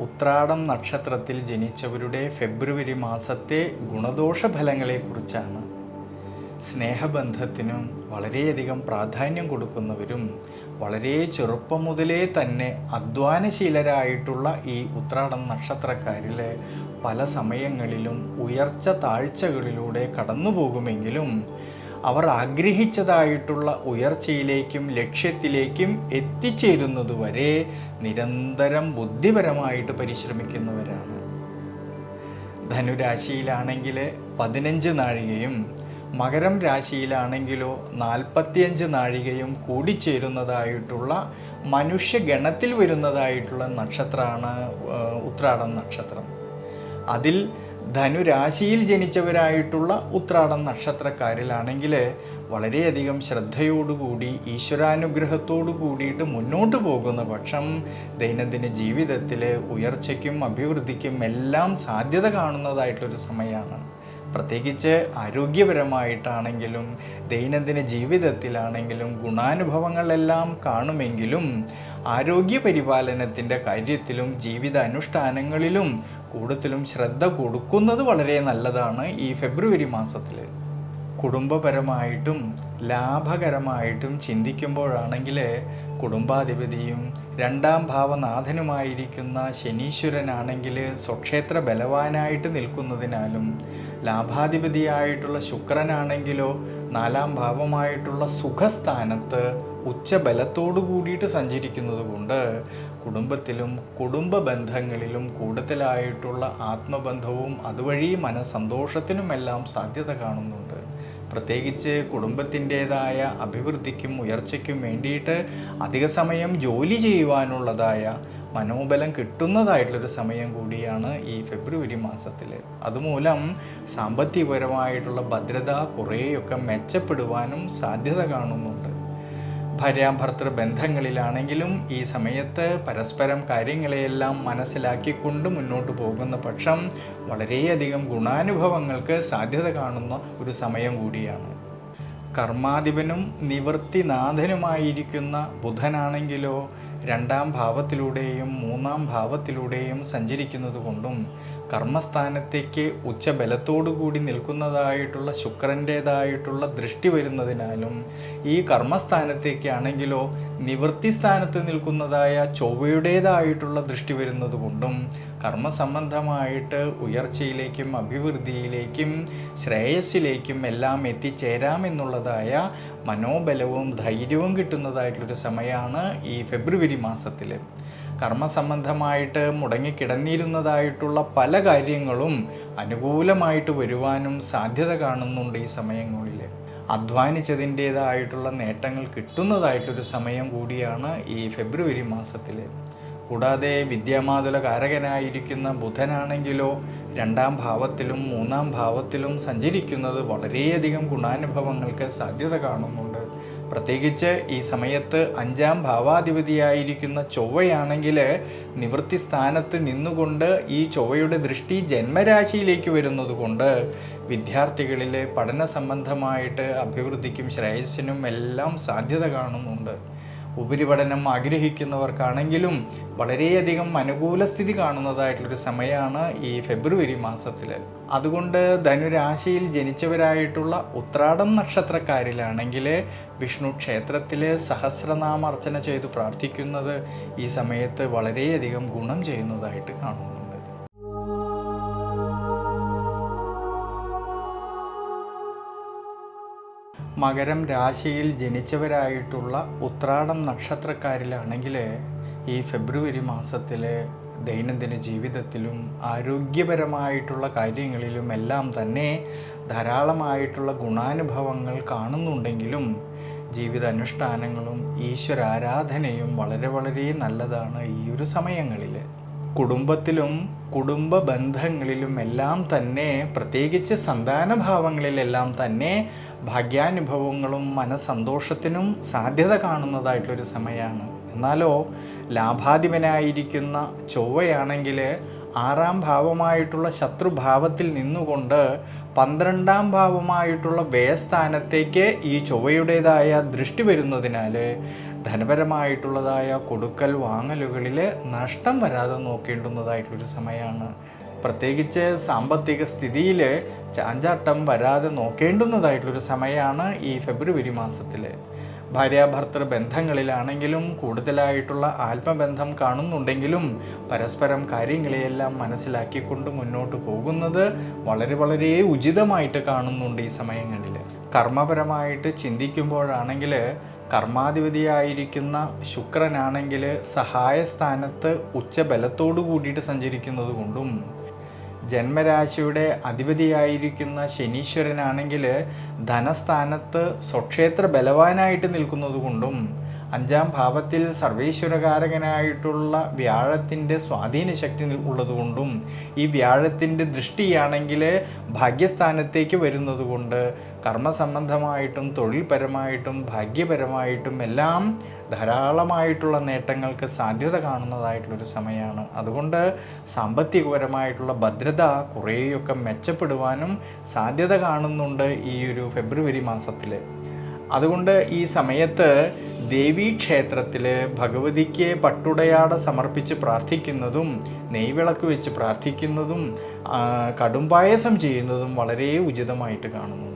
ഉത്രാടം നക്ഷത്രത്തിൽ ജനിച്ചവരുടെ ഫെബ്രുവരി മാസത്തെ ഗുണദോഷ ഫലങ്ങളെക്കുറിച്ചാണ് സ്നേഹബന്ധത്തിനും വളരെയധികം പ്രാധാന്യം കൊടുക്കുന്നവരും വളരെ ചെറുപ്പം മുതലേ തന്നെ അധ്വാനശീലരായിട്ടുള്ള ഈ ഉത്രാടം നക്ഷത്രക്കാരിൽ പല സമയങ്ങളിലും ഉയർച്ച താഴ്ചകളിലൂടെ കടന്നു പോകുമെങ്കിലും അവർ ആഗ്രഹിച്ചതായിട്ടുള്ള ഉയർച്ചയിലേക്കും ലക്ഷ്യത്തിലേക്കും എത്തിച്ചേരുന്നതുവരെ നിരന്തരം ബുദ്ധിപരമായിട്ട് പരിശ്രമിക്കുന്നവരാണ്. ധനുരാശിയിലാണെങ്കിൽ പതിനഞ്ച് നാഴികയും മകരം രാശിയിലാണെങ്കിലോ നാൽപ്പത്തിയഞ്ച് നാഴികയും കൂടിച്ചേരുന്നതായിട്ടുള്ള മനുഷ്യഗണത്തിൽ വരുന്നതായിട്ടുള്ള നക്ഷത്രമാണ് ഉത്രാടം നക്ഷത്രം. അതിൽ ധനുരാശിയിൽ ജനിച്ചവരായിട്ടുള്ള ഉത്രാടം നക്ഷത്രക്കാരിലാണെങ്കിൽ വളരെയധികം ശ്രദ്ധയോടുകൂടി ഈശ്വരാനുഗ്രഹത്തോടു കൂടിയിട്ട് മുന്നോട്ട് പോകുന്ന പക്ഷം ദൈനംദിന ജീവിതത്തിൽ ഉയർച്ചയ്ക്കും അഭിവൃദ്ധിക്കും എല്ലാം സാധ്യത കാണുന്നതായിട്ടൊരു സമയമാണ് പ്രത്യേകിച്ച് ആരോഗ്യപരമായിട്ടാണെങ്കിലും ദൈനംദിന ജീവിതത്തിലാണെങ്കിലും ഗുണാനുഭവങ്ങളെല്ലാം കാണുമെങ്കിലും ആരോഗ്യ പരിപാലനത്തിന്റെ കാര്യത്തിലും ജീവിത അനുഷ്ഠാനങ്ങളിലും കൂടുതലും ശ്രദ്ധ കൊടുക്കുന്നത് വളരെ നല്ലതാണ് ഈ ഫെബ്രുവരി മാസത്തിൽ കുടുംബപരമായിട്ടും ലാഭകരമായിട്ടും ചിന്തിക്കുമ്പോഴാണെങ്കിൽ കുടുംബാധിപതിയും രണ്ടാം ഭാവനാഥനുമായിരിക്കുന്ന ശനീശ്വരനാണെങ്കിൽ സ്വക്ഷേത്ര ബലവാനായിട്ട് നിൽക്കുന്നതിനാലും ലാഭാധിപതിയായിട്ടുള്ള ശുക്രനാണെങ്കിലോ നാലാം ഭാവമായിട്ടുള്ള സുഖസ്ഥാനത്ത് ഉച്ചബലത്തോടു കൂടിയിട്ട് സഞ്ചരിക്കുന്നത് കൊണ്ട് കുടുംബത്തിലും കുടുംബ ബന്ധങ്ങളിലും കൂടുതലായിട്ടുള്ള ആത്മബന്ധവും അതുവഴി മനസ്സന്തോഷത്തിനുമെല്ലാം സാധ്യത കാണുന്നുണ്ട്. പ്രത്യേകിച്ച് കുടുംബത്തിന്റേതായ അഭിവൃദ്ധിക്കും ഉയർച്ചയ്ക്കും വേണ്ടിയിട്ട് അധിക സമയം ജോലി ചെയ്യുവാനുള്ളതായ മനോബലം കിട്ടുന്നതായിട്ടുള്ളൊരു സമയം കൂടിയാണ് ഈ ഫെബ്രുവരി മാസത്തിൽ അതുമൂലം സാമ്പത്തികപരമായിട്ടുള്ള ഭദ്രത കുറേയൊക്കെ മെച്ചപ്പെടുവാനും സാധ്യത കാണുന്നുണ്ട്. ഭാര്യാഭർത്തൃ ബന്ധങ്ങളിലാണെങ്കിലും ഈ സമയത്ത് പരസ്പരം കാര്യങ്ങളെയെല്ലാം മനസ്സിലാക്കിക്കൊണ്ട് മുന്നോട്ട് പോകുന്ന പക്ഷം വളരെയധികം ഗുണാനുഭവങ്ങൾക്ക് സാധ്യത കാണുന്ന ഒരു സമയം കൂടിയാണ്. കർമാധിപനും നിവൃത്തിനാഥനുമായിരിക്കുന്ന ബുധനാണെങ്കിലോ രണ്ടാം ഭാവത്തിലൂടെയും മൂന്നാം ഭാവത്തിലൂടെയും സഞ്ചരിക്കുന്നത് കൊണ്ടും കർമ്മസ്ഥാനത്തേക്ക് ഉച്ചബലത്തോടു കൂടി നിൽക്കുന്നതായിട്ടുള്ള ശുക്രന്റേതായിട്ടുള്ള ദൃഷ്ടി വരുന്നതിനാലും ഈ കർമ്മസ്ഥാനത്തേക്കാണെങ്കിലോ നിവൃത്തി സ്ഥാനത്ത് നിൽക്കുന്നതായ ചൊവ്വയുടേതായിട്ടുള്ള ദൃഷ്ടി വരുന്നത് കൊണ്ടും കർമ്മസംബന്ധമായിട്ട് ഉയർച്ചയിലേക്കും അഭിവൃദ്ധിയിലേക്കും ശ്രേയസ്സിലേക്കും എല്ലാം എത്തിച്ചേരാമെന്നുള്ളതായ മനോബലവും ധൈര്യവും കിട്ടുന്നതായിട്ടുള്ളൊരു സമയമാണ് ഈ ഫെബ്രുവരി മാസത്തിൽ കർമ്മസംബന്ധമായിട്ട് മുടങ്ങിക്കിടന്നിരുന്നതായിട്ടുള്ള പല കാര്യങ്ങളും അനുകൂലമായിട്ട് വരുവാനും സാധ്യത കാണുന്നുണ്ട് ഈ സമയങ്ങളിൽ. അധ്വാനിച്ചതിന്റേതായിട്ടുള്ള നേട്ടങ്ങൾ കിട്ടുന്നതായിട്ടൊരു സമയം കൂടിയാണ് ഈ ഫെബ്രുവരി മാസത്തിൽ. കൂടാതെ വിദ്യാമാതുല കാരകനായിരിക്കുന്ന ബുധനാണെങ്കിലോ രണ്ടാം ഭാവത്തിലും മൂന്നാം ഭാവത്തിലും സഞ്ചരിക്കുന്നത് വളരെയധികം ഗുണാനുഭവങ്ങൾക്ക് സാധ്യത കാണുന്നുണ്ട്. പ്രത്യേകിച്ച് ഈ സമയത്ത് അഞ്ചാം ഭാവാധിപതിയായിരിക്കുന്ന ചൊവ്വയാണെങ്കിൽ നിവൃത്തി സ്ഥാനത്ത് നിന്നുകൊണ്ട് ഈ ചൊവ്വയുടെ ദൃഷ്ടി ജന്മരാശിയിലേക്ക് വരുന്നതുകൊണ്ട് വിദ്യാർത്ഥികളിലെ പഠന സംബന്ധമായിട്ട് അഭിവൃദ്ധിക്കും ശ്രേയസ്സിനും എല്ലാം സാധ്യത കാണുന്നുണ്ട്. ഉപരിപഠനം ആഗ്രഹിക്കുന്നവർക്കാണെങ്കിലും വളരെയധികം അനുകൂല സ്ഥിതി കാണുന്നതായിട്ടുള്ളൊരു സമയമാണ് ഈ ഫെബ്രുവരി മാസത്തിൽ. അതുകൊണ്ട് ധനുരാശിയിൽ ജനിച്ചവരായിട്ടുള്ള ഉത്രാടം നക്ഷത്രക്കാരിലാണെങ്കിൽ വിഷ്ണു ക്ഷേത്രത്തിൽ സഹസ്രനാമർച്ചന ചെയ്ത് പ്രാർത്ഥിക്കുന്നത് ഈ സമയത്ത് വളരെയധികം ഗുണം ചെയ്യുന്നതായിട്ട് കാണുന്നുണ്ട് മകരം രാശിയിൽ ജനിച്ചവരായിട്ടുള്ള ഉത്രാടം നക്ഷത്രക്കാരിലാണെങ്കിൽ ഈ ഫെബ്രുവരി മാസത്തിൽ ദൈനംദിന ജീവിതത്തിലും ആരോഗ്യപരമായിട്ടുള്ള കാര്യങ്ങളിലും എല്ലാം തന്നെ ധാരാളമായിട്ടുള്ള ഗുണാനുഭവങ്ങൾ കാണുന്നുണ്ടെങ്കിലും ജീവിത അനുഷ്ഠാനങ്ങളും ഈശ്വരാരാധനയും വളരെ വളരെ നല്ലതാണ് ഈ ഒരു സമയങ്ങളിൽ കുടുംബത്തിലും കുടുംബ ബന്ധങ്ങളിലും എല്ലാം തന്നെ പ്രത്യേകിച്ച് സന്താനഭാവങ്ങളിലെല്ലാം തന്നെ ഭാഗ്യാനുഭവങ്ങളും മനസ്സന്തോഷത്തിനും സാധ്യത കാണുന്നതായിട്ടൊരു സമയമാണ്. എന്നാലോ ലാഭാധിപനായിരിക്കുന്ന ചൊവ്വയാണെങ്കിൽ ആറാം ഭാവമായിട്ടുള്ള ശത്രുഭാവത്തിൽ നിന്നുകൊണ്ട് പന്ത്രണ്ടാം ഭാവമായിട്ടുള്ള വ്യയസ്ഥാനത്തേക്ക് ഈ ചൊവ്വയുടേതായ ദൃഷ്ടി വരുന്നതിനാൽ ധനപരമായിട്ടുള്ളതായ കൊടുക്കൽ വാങ്ങലുകളിൽ നഷ്ടം വരാതെ നോക്കേണ്ടുന്നതായിട്ടുള്ളൊരു സമയമാണ്. പ്രത്യേകിച്ച് സാമ്പത്തിക സ്ഥിതിയിൽ ചാഞ്ചാട്ടം വരാതെ നോക്കേണ്ടുന്നതായിട്ടുള്ളൊരു സമയമാണ് ഈ ഫെബ്രുവരി മാസത്തിൽ ഭാര്യാഭർത്തൃ ബന്ധങ്ങളിലാണെങ്കിലും കൂടുതലായിട്ടുള്ള ആത്മബന്ധം കാണുന്നുണ്ടെങ്കിലും പരസ്പരം കാര്യങ്ങളെയെല്ലാം മനസ്സിലാക്കിക്കൊണ്ട് മുന്നോട്ട് പോകുന്നത് വളരെ വളരെ ഉചിതമായിട്ട് കാണുന്നുണ്ട് ഈ സമയങ്ങളിൽ കർമ്മപരമായിട്ട് ചിന്തിക്കുമ്പോഴാണെങ്കിൽ കർമാധിപതിയായിരിക്കുന്ന ശുക്രനാണെങ്കിൽ സഹായസ്ഥാനത്ത് ഉച്ചബലത്തോടു കൂടിയിട്ട് സഞ്ചരിക്കുന്നത് കൊണ്ടും ജന്മരാശിയുടെ അധിപതിയായിരിക്കുന്ന ശനീശ്വരനാണെങ്കിൽ ധനസ്ഥാനത്ത് സ്വക്ഷേത്ര ബലവാനായിട്ട് നിൽക്കുന്നത് കൊണ്ടും അഞ്ചാം ഭാവത്തിൽ സർവേശ്വരകാരകനായിട്ടുള്ള വ്യാഴത്തിന്റെ സ്വാധീന ശക്തി ഉള്ളതുകൊണ്ടും ഈ വ്യാഴത്തിന്റെ ദൃഷ്ടിയാണെങ്കിൽ ഭാഗ്യസ്ഥാനത്തേക്ക് വരുന്നതുകൊണ്ട് കർമ്മസംബന്ധമായിട്ടും തൊഴിൽപരമായിട്ടും ഭാഗ്യപരമായിട്ടും എല്ലാം ധാരാളമായിട്ടുള്ള നേട്ടങ്ങൾക്ക് സാധ്യത കാണുന്നതായിട്ടുള്ളൊരു സമയമാണ്. അതുകൊണ്ട് സാമ്പത്തികപരമായിട്ടുള്ള ഭദ്രത കുറേയൊക്കെ മെച്ചപ്പെടുവാനും സാധ്യത കാണുന്നുണ്ട് ഈ ഒരു ഫെബ്രുവരി മാസത്തിൽ അതുകൊണ്ട് ഈ സമയത്ത് ദേവീക്ഷേത്രത്തിൽ ഭഗവതിക്ക് പട്ടുടയാട സമർപ്പിച്ച് പ്രാർത്ഥിക്കുന്നതും നെയ്വിളക്ക് വെച്ച് പ്രാർത്ഥിക്കുന്നതും കടുംപായസം ചെയ്യുന്നതും വളരെ ഉചിതമായിട്ട് കാണുന്നുണ്ട്